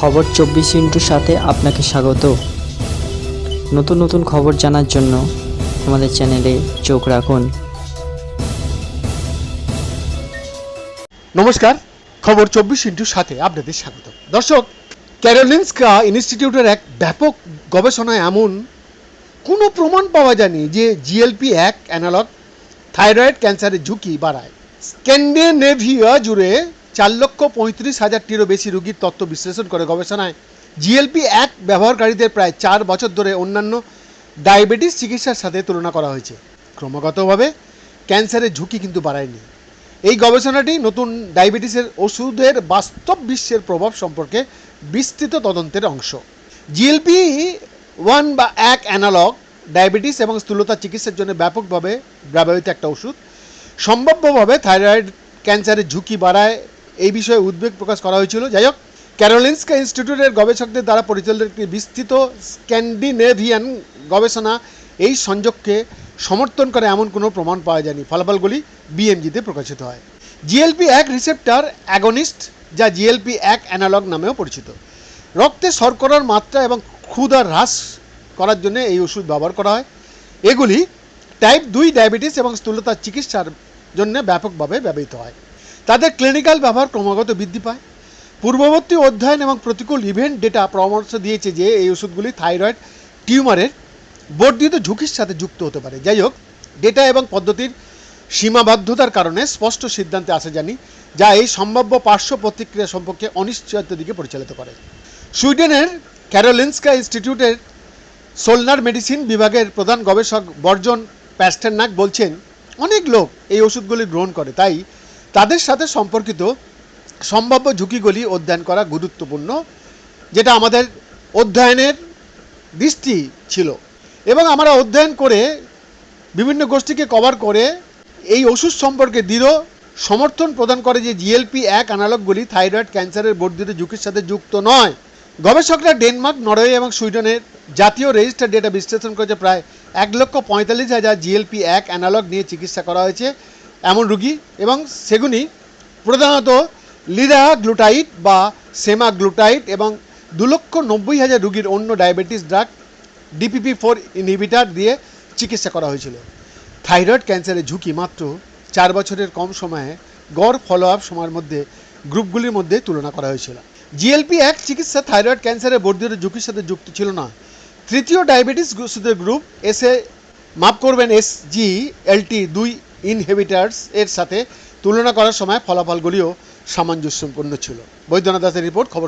খবর চব্বিশ ইন্টুর সাথে আপনাকে স্বাগত। নতুন নতুন খবর জানার জন্য আমাদের চ্যানেলে চোখ রাখুন। নমস্কার, খবর চব্বিশ ইন্টুর সাথে আপনাদের স্বাগত। দর্শক ক্যারোলিনস্কা ইনস্টিটিউটের এক ব্যাপক গবেষণায় এমন কোনো প্রমাণ পাওয়া যায়নি যে জিএলপি এক অ্যানালগ থাইরয়েড ক্যান্সারের ঝুঁকি বাড়ায়। স্ক্যান্ডিনেভিয়া জুড়ে চার লক্ষ পঁয়ত্রিশ হাজারটিরও বেশি রোগীর তথ্য বিশ্লেষণ করে গবেষণায় জিএলপি এক ব্যবহারকারীদের প্রায় চার বছর ধরে অন্যান্য ডায়াবেটিস চিকিৎসার সাথে তুলনা করা হয়েছে। ক্রমাগতভাবে ক্যান্সারের ঝুঁকি কিন্তু বাড়ায়নি। এই গবেষণাটি নতুন ডায়াবেটিসের ওষুধের বাস্তব বিশ্বের প্রভাব সম্পর্কে বিস্তৃত তদন্তের অংশ। জিএলপি ওয়ান বা এক অ্যানালগ ডায়াবেটিস এবং স্থূলতা চিকিৎসার জন্য ব্যাপকভাবে ব্যবহৃত একটা ওষুধ। সম্ভাব্যভাবে থাইরয়েড ক্যান্সারের ঝুঁকি বাড়ায় এই বিষয়ে উদ্বেগ প্রকাশ করা হয়েছিল। যাই হোক ক্যারোলিনস্কা ইনস্টিটিউটের গবেষকদের দ্বারা পরিচালিত একটি বিস্তৃত স্ক্যান্ডিনেভিয়ান গবেষণা এই সংযোগকে সমর্থন করে এমন কোনো প্রমাণ পাওয়া যায়নি। ফলাফলগুলি বিএমজিতে প্রকাশিত হয়। জিএলপি এক রিসেপ্টার অ্যাগনিস্ট যা জিএলপি এক অ্যানালগ নামেও পরিচিত। রক্তে শর্করার মাত্রা এবং ক্ষুধা হ্রাস করার জন্য এই ওষুধ ব্যবহার করা হয়। এগুলি টাইপ দুই ডায়াবেটিস এবং স্থূলতার চিকিৎসার জন্য ব্যাপকভাবে ব্যবহৃত হয়। তাদের ক্লিনিক্যাল ব্যবহার ক্রমাগত বৃদ্ধি পায়। পূর্ববর্তী অধ্যয়ন এবং প্রতিকূল ইভেন্ট ডেটা পরামর্শ দিয়েছে যে এই ওষুধগুলি থাইরয়েড টিউমারের বর্ধিত ঝুঁকির সাথে যুক্ত হতে পারে। যাই হোক ডেটা এবং পদ্ধতির সীমাবদ্ধতার কারণে স্পষ্ট সিদ্ধান্তে আসা জানি যা এই সম্ভাব্য পার্শ্ব প্রতিক্রিয়া সম্পর্কে অনিশ্চয়তার দিকে পরিচালিত করে। সুইডেনের ক্যারোলিনস্কা ইনস্টিটিউটের সোলনার মেডিসিন বিভাগের প্রধান গবেষক বর্জন প্যাস্টারনাক বলছেন, অনেক লোক এই ওষুধগুলি গ্রহণ করে, তাই তাদের সাথে সম্পর্কিত সম্ভাব্য ঝুঁকিগুলি অধ্যয়ন করা গুরুত্বপূর্ণ, যেটা আমাদের অধ্যয়নের দৃষ্টি ছিল। এবং আমরা অধ্যয়ন করে বিভিন্ন গোষ্ঠীকে কভার করে এই ওষুধ সম্পর্কে দৃঢ় সমর্থন প্রদান করে যে জিএলপি এক অ্যানালগগুলি থাইরয়েড ক্যান্সারের বর্ধিত ঝুঁকির সাথে যুক্ত নয়। গবেষকরা ডেনমার্ক, নরওয়ে এবং সুইডেনের জাতীয় রেজিস্টার ডেটা বিশ্লেষণ করেছে প্রায় এক লক্ষ পঁয়তাল্লিশ হাজার জিএলপি এক অ্যানালগ নিয়ে চিকিৎসা করা হয়েছে। এমন রুগী এবং সেগুলি প্রধানত লিরা গ্লুটাইট বা সেমা গ্লুটাইট এবং দু লক্ষ নব্বই হাজার রুগীর অন্য diabetes drug DPP four inhibitor দিয়ে চিকিৎসা করা হয়েছিল। থাইরয়েড ক্যান্সারের ঝুঁকি মাত্র চার বছরের কম সময়ে গড় ফলো আপ সময়ের মধ্যে গ্রুপগুলির মধ্যে তুলনা করা হয়েছিল। জিএলপি এক চিকিৎসা থাইরয়েড ক্যান্সারের বর্ধিত ঝুঁকির সাথে যুক্ত ছিল না। তৃতীয় ডায়াবেটিস গ্রুপ এসে মাপ করবেন এস জি এলটি দুই ইনহেবিটার্স এর সাথে তুলনা করার সময় ফলাফলগুলিও সামঞ্জস্যপূর্ণ ছিল। বৈদ্যনাথ দাসের রিপোর্ট খবর